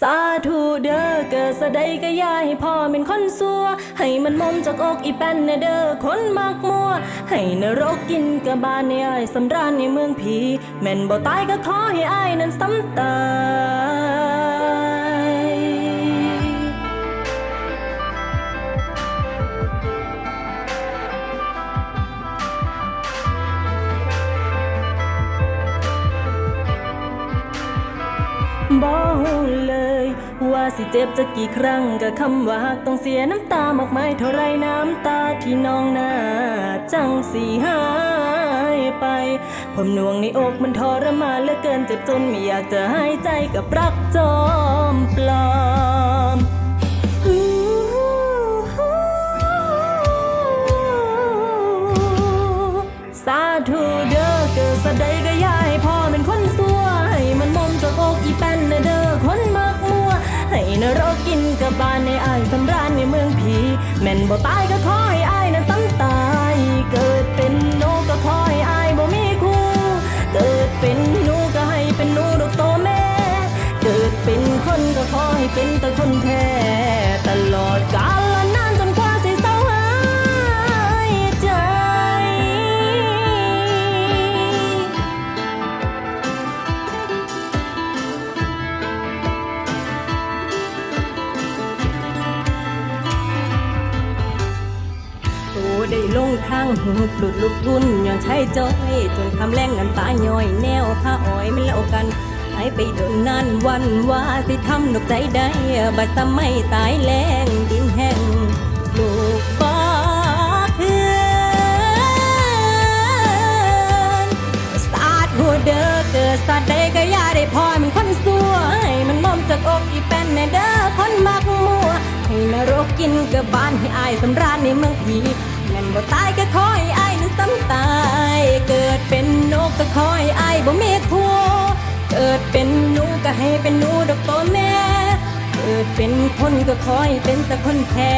สาธุเด้อเกิดสะใดก็ย่าให้พ่อเป็นคนซัว ให้มันมอมจากอกอีแป้นนะเด้อคนมักมัว ให้นรกกินกะบาลในอ้ายสำราญในเมืองผี แม่นบ่ตายก็ขอให้อ้ายนั้นซ้ำตาย บอกเลย ว่าสิเจ็บจะกี่ครั้งกับคำว่าหักต้องเสียน้ำตามากมายเท่าไรน้ำตาที่น้องหน้าจังสีหายไปผมหน่วงในอกมันทรมานเหลือเกินเจ็บจนไม่อยากจะหายใจกับรักจอมปลอม นบ่ตายก็ขอให้อ้ายนะซ้งตาย เกิดเป็นโนกก็ขอให้อ้ายบ่มีคู่ เกิดเป็นหนูก็ให้เป็นหนูดอกโตแม่ เกิดเป็นคนก็ขอให้เป็นแต่คนแท้ตลอดกา ทางหูปลุดลุกทุนย้อนใช้จอยจนคำแรงน้ำตาย่อยแนวผ้าอ้อยมันเล่ากันหายไปโดนนานวันว่าสิทำดอกใจได้บัดสมัยตายแรงดินแห้งลูกฟ้าเพื่อนสตาดหัวเด้อเกิดสัตว์ใดก็ย่าได้พอมันคนสัวให้มันมอมจากอกอีแป้นแน่เด้อคนมักมัวให้นรกกินกับบานให้อายสำราญในเมืองผี แม่นบ่ตายก็คอยไอายนั้นซ้ำตาย เกิดเป็นนกก็คอยไอายบ่มีผัวเกิดเป็นหนูก็ให้เป็นหนูดอกตัวแม่ เกิดเป็นคนก็คอยเป็นแต่คนแท้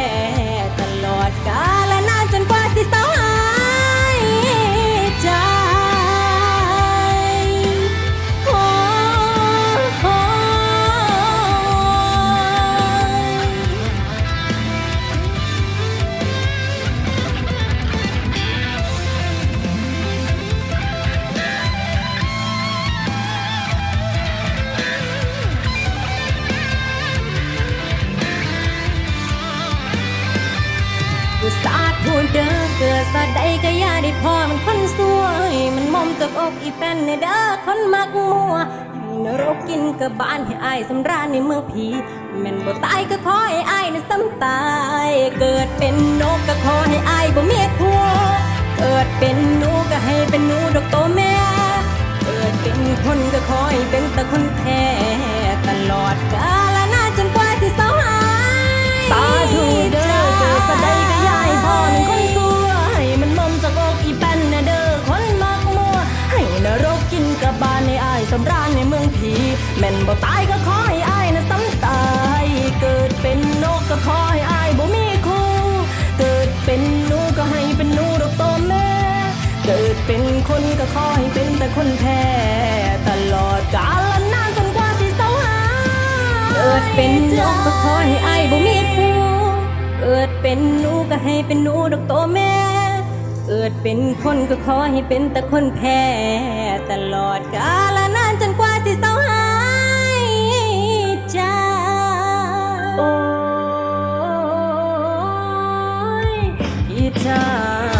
กอีแป้นในเด้อคนมักมัวให้นรกกินกับบานให้อายสำราญในเมืองผีแม่นบ่ตายก็ขอให้อายนั้นซ้ำตาย เกิดเป็นนกก็ขอให้อายบ่มีคู่เกิดเป็นหนูก็ให้เป็นหนูดอกโตแม่เกิดเป็นคนก็ขอให้เป็นแต่คนแท้ตลอดกาลำราญในเมืองผี แม่นบ่ตายก็ขอให้อายนะซ้ำตาย เกิดเป็นนกก็ขอให้อายบ่มีคู่เกิดเป็นหนูก็ให้เป็นหนูดอกโตแม่ เกิดเป็นคนก็ขอให้เป็นแต่คนแท้ตลอดกาลนานจนกว่าสิเศร้าหายเกิดเป็นนกก็ขอให้อายบ่มีคู่เกิดเป็นหนูก็ให้เป็นหนูดอกโตแม่เกิดเป็นคนก็ขอให้เป็นแต่คนแพ้ตลอดกาล time